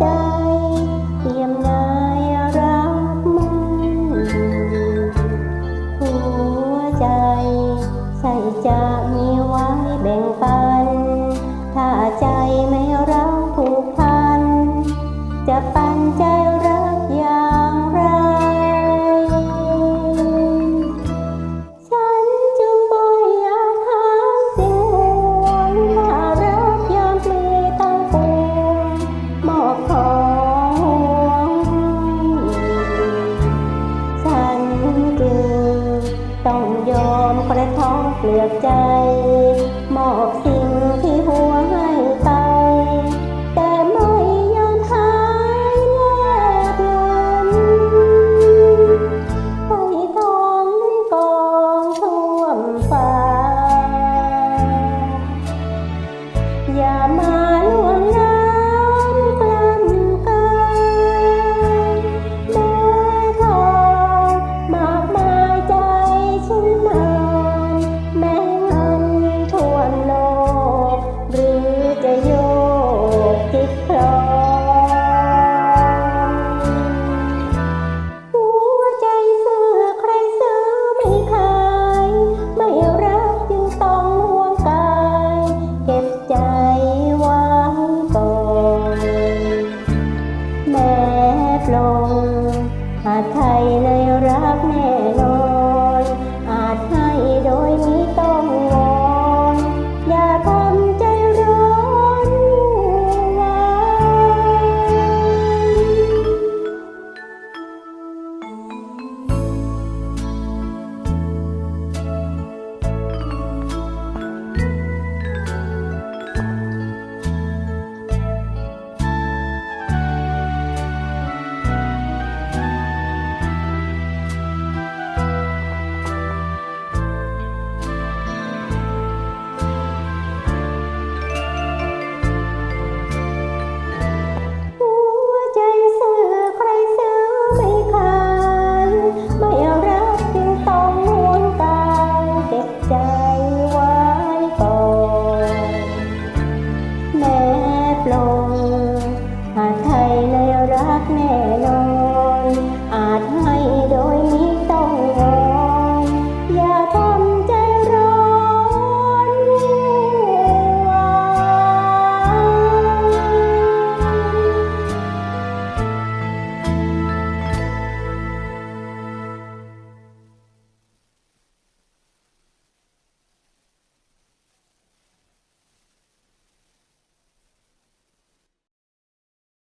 ใจเอี่ยมนายรักมันหัวใจ ใส่จะมีไวแบ่งปถ้าใจไม่รักผูกพัน จะปันใจ เปลือกใจ มอบสิ่งที่หัวให้ ลงหาไทยเลยรักแน